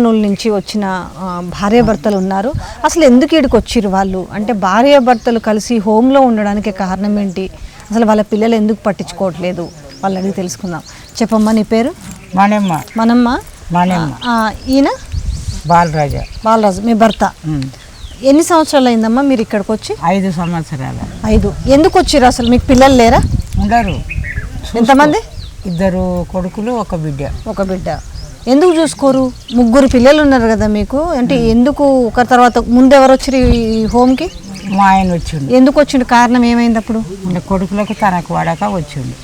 కర్నూలు నుంచి వచ్చిన భార్యాభర్తలు ఉన్నారు. అసలు ఎందుకు ఇక్కడికి వచ్చిర్రు వాళ్ళు? అంటే భార్యాభర్తలు కలిసి హోమ్లో ఉండడానికి కారణం ఏంటి? అసలు వాళ్ళ పిల్లలు ఎందుకు పట్టించుకోవట్లేదు? వాళ్ళు అడిగి తెలుసుకుందాం. చెప్పమ్మా నీ పేరు? మనమ్మ. మనమ్మ? ఈయన? బాలరాజా. బాలరాజు మీ భర్త. ఎన్ని సంవత్సరాలు అయిందమ్మా మీరు ఇక్కడికి వచ్చి? ఐదు సంవత్సరాల. ఐదు. ఎందుకు వచ్చిర్రు అసలు? మీకు పిల్లలు లేరా? ఉండరు. ఎంతమంది? ఇద్దరు కొడుకులు ఒక బిడ్డ. ఒక బిడ్డ. ఎందుకు చూసుకోరు? ముగ్గురు పిల్లలు ఉన్నారు కదా మీకు? అంటే ఎందుకు ఒకరి తర్వాత ముందు ఎవరు వచ్చి ఈ హోమ్కి? మా ఆయన వచ్చిండు. ఎందుకు వచ్చిండు? కారణం ఏమైంది అప్పుడు? ఇంకా కొడుకులకు తనకు వాడక వచ్చిండు.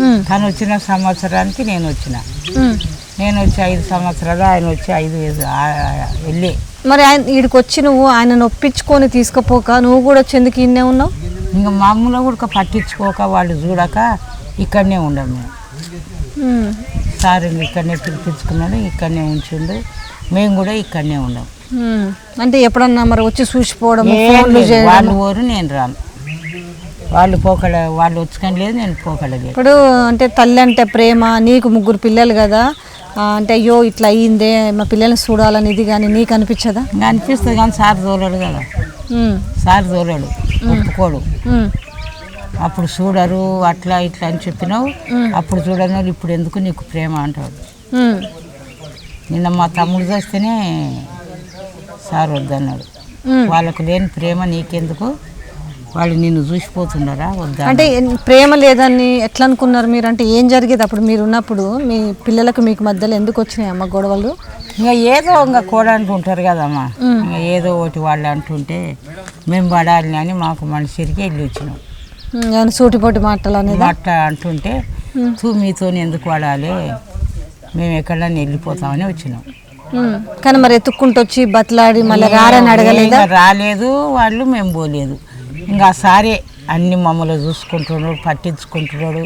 ఉమ్, తను వచ్చిన సంవత్సరానికి నేను వచ్చిన. ఉమ్. నేను వచ్చి ఐదు సంవత్సరాలు ఆయన వచ్చి ఐదు వేలు- ఆ- ఆ- వెళ్ళి. మరి ఆయన వీడికి వచ్చి నువ్వు ఆయనను ఒప్పించుకొని తీసుకుపోక నువ్వు కూడా వచ్చి ఎందుకు ఇన్నే ఉన్నావు? ఇంకా మామూలుగా కూడా పట్టించుకోక వాళ్ళు చూడక ఇక్కడనే ఉండం మేము. ఉమ్, సార్ ఇంక ఇక్కడనే పిలిపించుకున్నాడు ఇక్కడనే ఉంచిండు. మేము కూడా ఇక్కడనే ఉమ్. అంటే ఎప్పుడన్నా మరి వచ్చి చూసిపోవడం వాళ్ళు ఊరు నేను రాను. వాళ్ళు పోకడ వాళ్ళు వచ్చుకొని లేదు నేను పోకడ లేదు ఇప్పుడు అంటే తల్లి అంటే ప్రేమ నీకు ముగ్గురు పిల్లలు కదా. అంటే అయ్యో ఇట్లా అయ్యిందే మా పిల్లల్ని చూడాలని ఇది కానీ నీకు అనిపించదా? అనిపిస్తుంది కానీ సార్ తోలడు కదా. సార్ తోలడు ఒప్పుకోడు. అప్పుడు చూడరు అట్లా ఇట్లా అని చెప్పినావు. అప్పుడు చూడని వాళ్ళు ఇప్పుడు ఎందుకు నీకు ప్రేమ అంటాడు నిన్న మా తమ్ముడు చేస్తేనే సార్ వద్దన్నాడు. వాళ్ళకు లేని ప్రేమ నీకెందుకు? వాళ్ళు నిన్ను చూసిపోతున్నారా? వద్దా అంటే ప్రేమ లేదని ఎట్లా అనుకున్నారు మీరు? అంటే ఏం జరిగేది అప్పుడు మీరు ఉన్నప్పుడు? మీ పిల్లలకు మీకు మధ్యలో ఎందుకు వచ్చినాయి అమ్మ గొడవలు? ఇంకా ఏదో ఇంకా కూడా అంటుంటారు కదమ్మా. ఇంకా ఏదో ఒకటి వాళ్ళు అంటుంటే మేము పడాలి అని మాకు మనిషికి వెళ్ళి వచ్చినాం. సూటిపోటి మాటలు అనేది? అట్లా అంటుంటే తూ మీతో ఎందుకు పడాలి మేము ఎక్కడన్నా వెళ్ళిపోతామని వచ్చినాం. కానీ మరి ఎత్తుక్కుంటూ వచ్చి బతలాడి మళ్ళీ రారని అడగలేదా? రాలేదు వాళ్ళు మేము పోలేదు. ఇంకా సారే అన్ని మమ్మల్ని చూసుకుంటున్నాడు పట్టించుకుంటున్నాడు.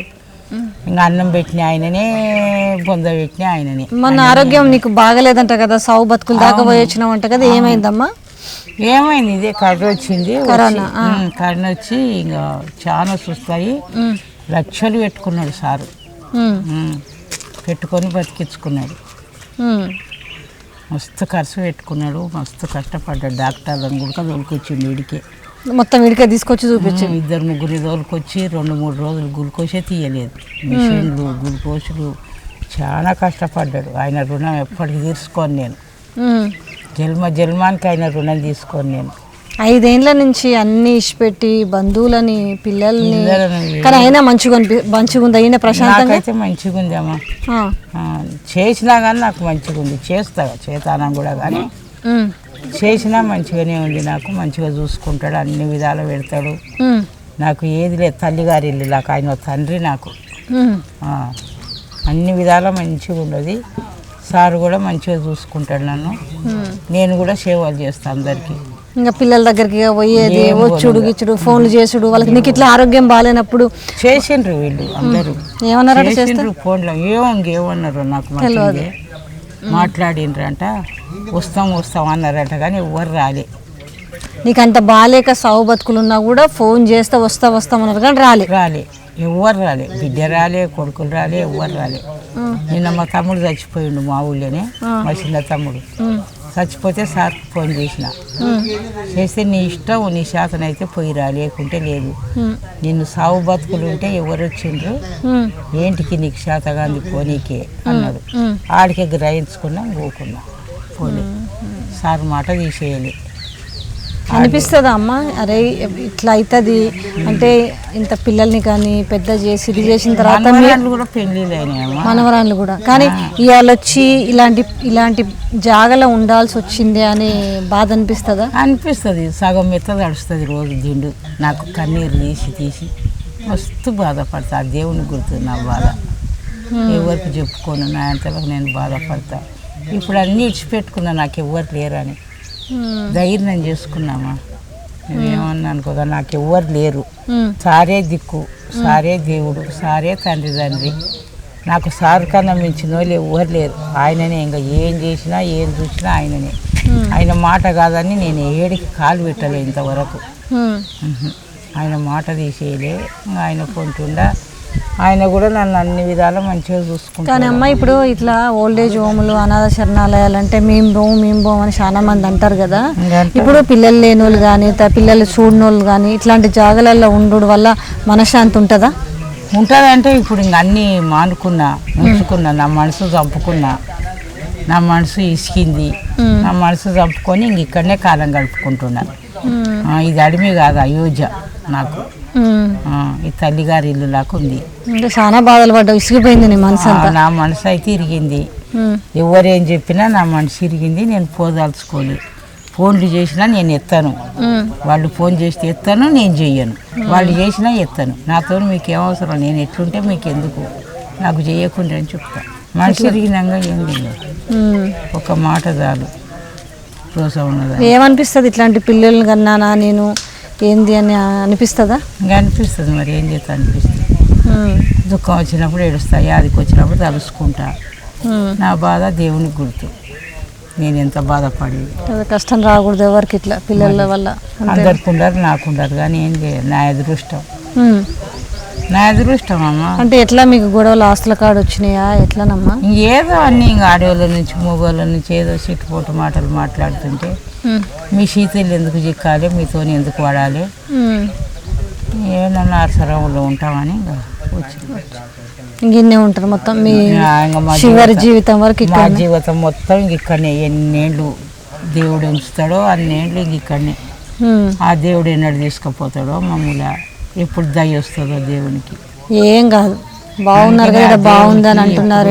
ఇంకా అన్నం పెట్టిన ఆయననే బొంద పెట్టిన ఆయననే. మన ఆరోగ్యం నీకు బాగలేదంట కదా సావు బతుకులు దాకా పోయి వచ్చినావంట కదా ఏమైందమ్మా? ఏమైంది? ఇదే కర్ర వచ్చింది వచ్చి- కరోనా, వచ్చి ఇంకా చాలా సుస్తాయి లక్షలు పెట్టుకున్నాడు సారు. పెట్టుకొని బతికించుకున్నాడు. మస్తు ఖర్చు పెట్టుకున్నాడు మస్తు కష్టపడ్డాడు. డాక్టర్లను కూడా తోలుకొచ్చిండు వీడికి మొత్తం వీడికే తీసుకొచ్చి చూపించి ఇద్దరు ముగ్గురు తోలుకొచ్చి రెండు మూడు రోజులు గ్లూకోసే తీయలేదు. మిషన్లు గ్లూకోజులు చాలా కష్టపడ్డాడు. ఆయన రుణం ఎప్పటికి తీసుకోను నేను. జన్మ జన్మానికి ఆయన రుణం తీసుకోను నేను. ఐదేండ్ల నుంచి అన్ని ఇచ్చిపెట్టి బంధువులని పిల్లల్ని. పిల్లలను. కానీ అయినా మంచిగా అనిపి- మంచిగా ఉంది. అయినా ప్రశాంతంగా? నాకైతే మంచిగా ఉంది అమ్మా. ఆ, ఆ, చేసినా కానీ నాకు మంచిగా ఉంది. చేస్తా చేతానం కూడా కానీ ఉమ్, చేసినా మంచిగానే ఉంది నాకు. మంచిగా చూసుకుంటాడు అన్ని విధాలు పెడతాడు. ఉమ్, నాకు ఏది లేదు. తల్లిగారి ఇల్లు నాకు ఆయన తండ్రి నాకు. ఉమ్, ఆ, అన్ని విధాల మంచిగా ఉన్నది. సార్ కూడా మంచిగా చూసుకుంటాడు నన్ను. నేను కూడా సేవలు చేస్తాను అందరికీ. ఇంకా పిల్లల దగ్గరికి పోయేది వచ్చుడు గిచ్చుడు ఫోన్లు చేసుడు వాళ్ళకి నీకు ఇట్లా ఆరోగ్యం బాగాలేనప్పుడు చేసిండ్రు వీళ్ళు అందరూ. ఏమన్నారట చేస్తే చేసిండ్రు ఫోన్లో. ఏమో ఇంకేమన్నారు నాకు మంచిగా మాట్లాడిండ్రంట. వస్తాం వస్తాం అన్నారట కానీ ఎవ్వరు రాలే. నీకు అంత బాగాలేక సావు బతుకులు ఉన్నా కూడా ఫోన్ చేస్తే వస్తా వస్తామన్నారు కానీ రాలే. రాలే. ఎవ్వరు రాలే. బిడ్డ రాలే కొడుకులు రాలే ఎవ్వరు రాలే. నిన్న మా తమ్ముడు చచ్చిపోయిండు మా ఊళ్ళోనే మా చిన్న తమ్ముడు. చచ్చిపోతే సార్ ఫోన్ చేసిన. చేస్తే నీ ఇష్టం నీ శాతం అయితే పోయి రా లేకుంటే లేదు. నిన్ను సాగు బతుకులు ఉంటే ఎవరు వచ్చిండ్రు? ఏంటికి నీకు శాతగాంది పోనీకే అన్నాడు ఉమ్. ఆడికే గ్రహించుకున్నాం పోకున్నాం. పోలే. సార్ మాట తీసేయాలి. అనిపిస్తుందా అమ్మ. అరే ఇట్లా అవుతుంది అంటే ఇంత పిల్లల్ని కానీ పెద్ద చేసి ఇది చేసిన తర్వాత మనవరాళ్ళు కూడా కానీ ఇవాళ వచ్చి ఇలాంటి ఇలాంటి జాగలో ఉండాల్సి వచ్చింది అని బాధ అనిపిస్తుందా? అనిపిస్తుంది. సగం మెత్త తడుస్తుంది రోజు దిండు. నాకు కన్నీరు తీసి తీసి మస్తు బాధపడతా. దేవుని గుర్తు నా బాధ ఎవరికి చెప్పుకోను నా అంతలకు నేను బాధపడతా. ఇప్పుడు అన్నీ ఇచ్చిపెట్టుకున్నా నాకు ఎవ్వరు లేరని. ధైర్యం చేసుకున్నామా? నువ్వేమన్నా అనుకోగా నాకు ఎవ్వరు లేరు. సారే దిక్కు సారే దేవుడు సారే తండ్రి తండ్రి. నాకు సారు కన్నా మించిన వాళ్ళు ఎవ్వరు లేరు. ఆయననే ఇంకా ఏం చేసినా ఏం చూసినా ఆయననే. ఆయన మాట కాదని నేను ఏడికి కాలు పెట్టలే ఇంతవరకు. ఆయన మాట తీసేయలే. ఆయన కొంటుండా ఆయన కూడా నన్ను అన్ని విధాలు మంచిగా కానీ చూసుకుంటాను అమ్మ ఇప్పుడు ఇట్లా ఓల్డేజ్ హోములు అనాథ శరణాలయాలు అంటే మేము పోము మేము పోము అని చాలా మంది అంటారు కదా. ఇప్పుడు పిల్లలు లేని వాళ్ళు కానీ పిల్లలు చూడని వాళ్ళు కానీ ఇట్లాంటి జాగాలలో ఉండడం వల్ల మనశ్శాంతి ఉంటుందా? ఉంటుందంటే ఇప్పుడు ఇంక అన్నీ మానుకున్నా ఉంచుకున్నా నా మనసు చంపుకున్నా నా మనసు ఇసికింది నా మనసు చంపుకొని ఇంక ఇక్కడనే కాలం గడుపుకుంటున్నా. ఇది అడిమి కాదు అయోధ్య నాకు. ఈ తల్లిగారి ఇల్లు లాగా ఉంది. చాలా బాధలు పడ్డావు ఇసిగిపోయింది నీ మనసు అంతా. నా మనసు అయితే ఇరిగింది. ఎవరేం చెప్పినా నా మనసు ఇరిగింది నేను పోదాల్చుకోలే ఫోన్లు చేసినా నేను ఎత్తాను. వాళ్ళు ఫోన్ చేస్తే ఎత్తాను నేను చెయ్యను. వాళ్ళు చేసినా ఎత్తాను. నాతో మీకు ఏమవసరం నేను ఎట్లుంటే మీకు ఎందుకు? నాకు చేయకుండా అని చెప్తా. మనిషి ఇరిగినాక ఏం లేదు. ఒక మాట చాలు. రోజు ఉన్నది? ఏమనిపిస్తుంది ఇట్లాంటి పిల్లల్ని కన్నానా నేను? ఏంది అని అనిపిస్తుందా? ఇంకా అనిపిస్తుంది మరి ఏం చేస్తా అనిపిస్తుంది. దుఃఖం వచ్చినప్పుడు ఏడుస్తా యాదికి వచ్చినప్పుడు తలుసుకుంటా. నా బాధ దేవునికి గుర్తు. నేను ఎంత బాధపడేది అది కష్టం రాకూడదు ఎవరికి ఇట్లా పిల్లల వల్ల. అందరికి ఉండరు నాకు ఉండరు కానీ ఏం చేయాలి? నా అదృష్టం. నా అదృష్టం అమ్మ. అంటే ఎట్లా మీకు గొడవలు ఆస్తుల కాడ వచ్చినాయా? ఎట్లానమ్మా? ఇంకేదో అన్నీ ఇంక ఆడవాళ్ళ నుంచి మగవాళ్ళ నుంచి ఏదో చిట్టుపోటు మాటలు మాట్లాడుతుంటే. మీ శీతలు ఎందుకు చిక్కాలి మీతో ఎందుకు వాడాలి. ఏమన్నా ఆసరంలో ఉంటామని ఇంకా వచ్చింది. ఇంక ఇన్నే ఉంటారు మొత్తం. మీ చివరి జీవితం- వరకు మా జీవితం మొత్తం ఇంక ఇక్కడనే. ఎన్నేళ్ళు దేవుడు ఉంచుతాడో అన్నేళ్ళు ఇంక ఇక్కడనే. ఆ దేవుడు ఎన్నడు తీసుకుపోతాడో మమ్మల్ని ఎప్పుడు దయ వస్తుందో దేవునికి? ఏం కాదు. బాగున్నారు కదా ఈడ బాగుంది అని అంటున్నారు.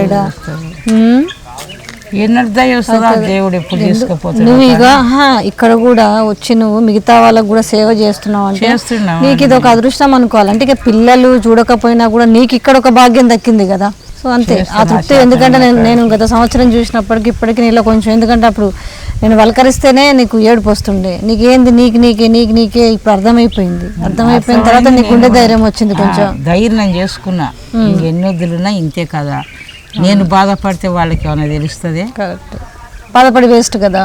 ఎన్నడు దయ వస్తుందో? దేవుడు ఎప్పుడు తీసుకుపోతాడో నువ్వు ఇక ఇక్కడ కూడా వచ్చి నువ్వు మిగతా వాళ్ళకు కూడా సేవ చేస్తున్నావు అంటే నీకు ఇది ఒక అదృష్టం అనుకోవాలి. అంటే ఇక పిల్లలు చూడకపోయినా కూడా నీకు ఇక్కడ ఒక భాగ్యం దక్కింది కదా. సో అంతే. ఆ తృప్తి. ఎందుకంటే నేను నేను గత సంవత్సరం చూసినప్పటికి ఇప్పటికి నీలో కొంచెం ఎందుకంటే అప్పుడు నేను వలకరిస్తేనే నీకు ఏడుపు వస్తుండే. నీకేంది? నీకు నీకే నీకు నీకే ఇప్పుడు అర్థమైపోయింది. అర్థమైపోయిన తర్వాత నీకు గుండె ధైర్యం వచ్చింది కొంచెం. ధైర్యం చేసుకున్నా. ఎన్ని వద్దులున్నా ఇంతే కదా. నేను బాధపడితే వాళ్ళకి ఏమైనా తెలుస్తుంది? కరెక్ట్. బాధపడి వేస్ట్ కదా.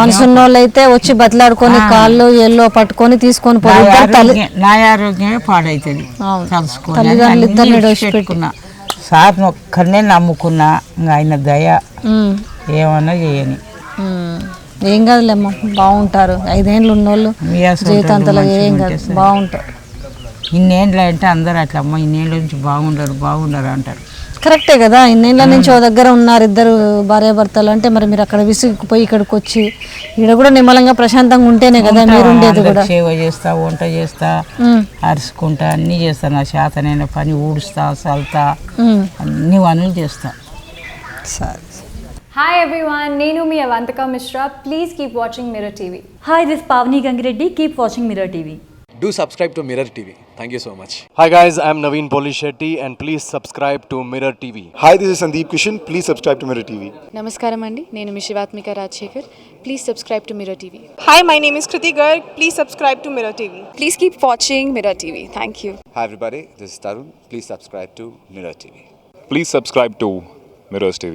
మనసున్న వాళ్ళు అయితే వచ్చి బతిలాడుకొని కాళ్ళు ఎల్లో పట్టుకొని తీసుకొని పోయి నా ఆరోగ్యమే తల్లిదండ్రులు విడిచిపెట్టుకున్నా. సార్ని ఒక్కరినే నమ్ముకున్నా ఇంకా ఆయన దయ ఏమన్నా చేయని. ఏం కాదులేమ్మా బాగుంటారు ఐదేళ్ళు ఉన్నోళ్ళు జీవితాంతలో ఏం కాదు. బాగుంటారు ఇన్నేళ్ళు అంటే అందరూ అట్లా అమ్మ ఇన్నేళ్ళ నుంచి బాగుండరు బాగుండరు అంటారు కరెక్టే కదా ఇన్నేళ్ళ నుంచి ఓ దగ్గర ఉన్నారు ఇద్దరు భార్యాభర్తలు అంటే మరి మీరు అక్కడ విసిగిపోయి ఇక్కడికి వచ్చి ఇక్కడ కూడా నిమ్మలంగా ప్రశాంతంగా ఉంటేనే కదా మీరు ఉండేది కూడా సేవ చేస్తా వంట చేస్తా అరుచుకుంటా అన్నీ చేస్తా నా చేతనైన పని ఊడుస్తా చల్తా. అన్ని పనులు చేస్తా సరే Hi everyone, Nenu mi Avantika Mishra. Please keep watching Mirror TV. Hi, this is Pavni Gangireddy. Keep watching Mirror TV. Do subscribe to Mirror Thank you so much. Hi guys, I'm Naveen Polishetty and please subscribe to Mirror TV. Hi, this is Sandeep Kishan. Please subscribe to Mirror TV. నమస్కారం అండి నేను మీ Shivathmika Rajasekhar please subscribe to Mirror TV Hi, my name is Kriti Garg. Please subscribe to Mirror TV. Please keep watching Mirror TV thank you Hi everybody, this is Tarun. Please subscribe to Mirror TV. Please subscribe to Mirrors TV.